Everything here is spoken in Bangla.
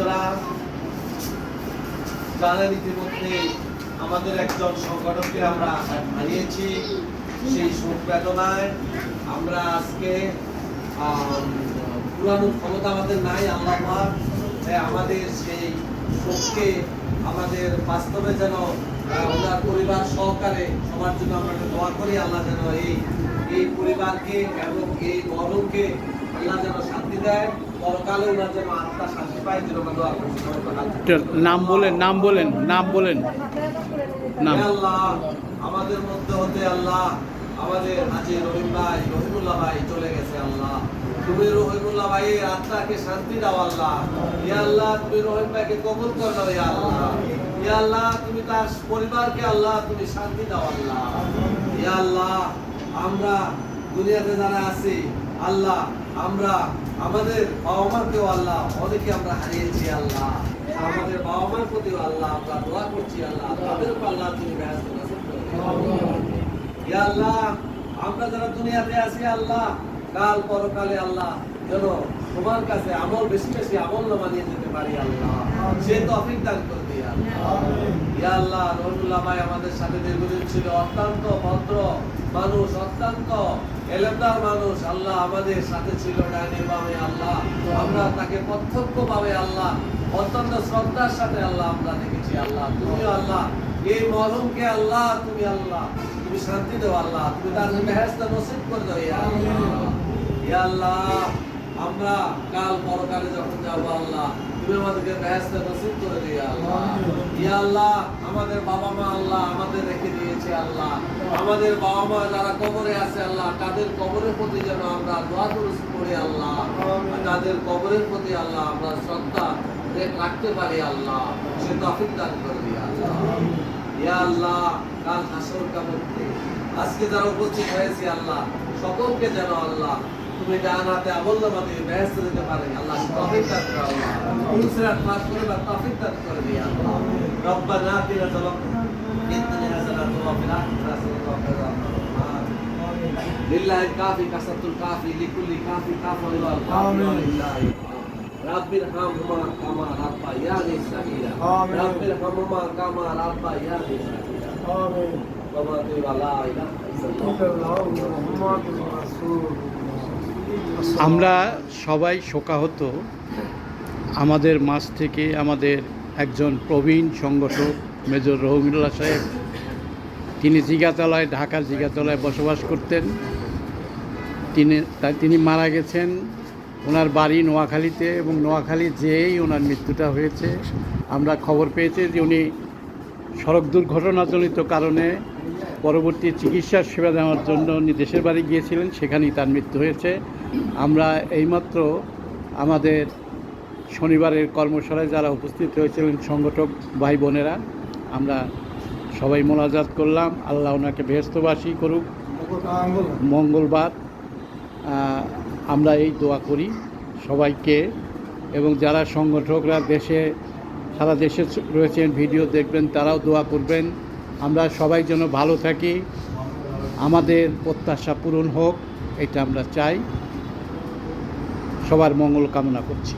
আপনারা জানেন ইতিমধ্যে আমাদের একজন সংগঠককে আমরা হারিয়েছি সেই শোক বেদনায় আমরা আজকে পুরানো ক্ষমতা আমাদের নাই আল্লাহ আমাদের সেই শোককে আমাদের বাস্তবে যেন ওনার পরিবার সহকারে সবার জন্য আমরা দোয়া করি, আল্লাহ যেন এই এই পরিবারকে এবং এই মরণকে আল্লাহ যেন শান্তি দেয়। নাম বলেন নাম বলেন নাম বলেন। নাম। আমাদের মধ্যে হতে আল্লাহ আমাদের হাজি রহিম ভাই রহিমুল্লাহ ভাই চলে গেছে আল্লাহ। তুমি রহিমুল্লাহ ভাইয়ের আত্মাকে শান্তি দাও আল্লাহ। ইয়া আল্লাহ তুমি রহিম ভাইকে কবুল করে দাও ইয়া আল্লাহ। ইয়া আল্লাহ তুমি তার পরিবারকে আল্লাহ তুমি শান্তি দাও আল্লাহ। ইয়া আল্লাহ আমরা দুনিয়াতে যারা আছি আল্লাহ, আমরা, আমাদের বাবা মাকেও আল্লাহ, অনেকে আমরা হারিয়েছি আল্লাহ। আমাদের বাবা মার প্রতিও আল্লাহ, আমরা দোয়া করছি আল্লাহ, তাদের আল্লাহ তুমি আল্লাহ, আমরা যারা দুনিয়াতে আছি আল্লাহ, কাল পরকালে আল্লাহ যেন তোমার কাছে আমল বেশি বেশি আমল নিয়ে যেতে পারি আল্লাহ। সে তফিক দান করে ইয়া আল্লাহ মানুষ আল্লাহ তুমি আল্লাহ। তুমি শান্তি দাও আল্লাহ। তুমি আল্লাহ, আমরা কাল পরকালে যখন যাব আল্লাহ আমাদেরকে বেহেস্তা নসিব করে দিও আল্লাহ। ইয়া আল্লাহ, আমাদের বাবা মা আল্লাহ আমাদের রেখে দিয়েছে আল্লাহ। আমাদের বাবা মা যারা কবরে আছে আল্লাহ, তাদের কবরের প্রতি যেন আমরা দোয়া দুরুস্ত করি আল্লাহ। তাদের কবরের প্রতি আল্লাহ আমরা শ্রদ্ধা রাখতে পারি আল্লাহ। সে তফিক দান করে দিও আল্লাহ। ইয়া আল্লাহ, কাল হাসর কামড়তে আজকে যারা উপস্থিত হয়েছে আল্লাহ, সকলকে যেন আল্লাহ তুমি ডান হাতে আমল নামাতে ব্যস্ত দিতে পারে আল্লাহ তফিক দান করো আল্লাহ উলসিরাত পাস করে বা তফিক দান করে দিয়ে আল্লাহ রব্বানা আতিনা তাওয়াক্কাল ইন্নানি হাসানাতু ওয়া ফিল আখিরাতি হাসানাতু ওয়া কিনা আযাবান লিল্লাহি কাফি কাসাতুল কাফি লিকুল্লি কাফি কাফা ইল্লা কাফি ওয়া লিল্লাহি رب ارحمهما كما ربياني صغيرا آمين. رب ارحمهما كما ربياني صغيرا وما تقول لا اله الا الله আমরা সবাই শোকাহত। আমাদের মাঝ থেকে আমাদের একজন প্রবীণ সংগঠক, মেজর রহমিল্লা সাহেব, তিনি জিগাতলায় ঢাকার জিগাতলায় বসবাস করতেন। তিনি তিনি মারা গেছেন। ওনার বাড়ি নোয়াখালীতে এবং নোয়াখালী যেয়েই ওনার মৃত্যুটা হয়েছে। আমরা খবর পেয়েছি যে উনি সড়ক দুর্ঘটনাজনিত কারণে পরবর্তী চিকিৎসার সেবা দেওয়ার জন্য উনি দেশের বাড়ি গিয়েছিলেন, সেখানেই তার মৃত্যু হয়েছে। আমরা এইমাত্র আমাদের শনিবারের কর্মশালায় যারা উপস্থিত হয়েছিলেন সংগঠক ভাই বোনেরা, আমরা সবাই মোনাজাত করলাম। আল্লাহ ওনাকে বেহস্তবাসী করুক। মঙ্গলবার আমরা এই দোয়া করি সবাইকে। এবং যারা সংগঠকরা দেশে, সারা দেশে রয়েছেন, ভিডিও দেখবেন, তারাও দোয়া করবেন। আমরা সবাই যেন ভালো থাকি। আমাদের প্রত্যাশা পূরণ হোক, এটা আমরা চাই। সবার মঙ্গল কামনা করছি।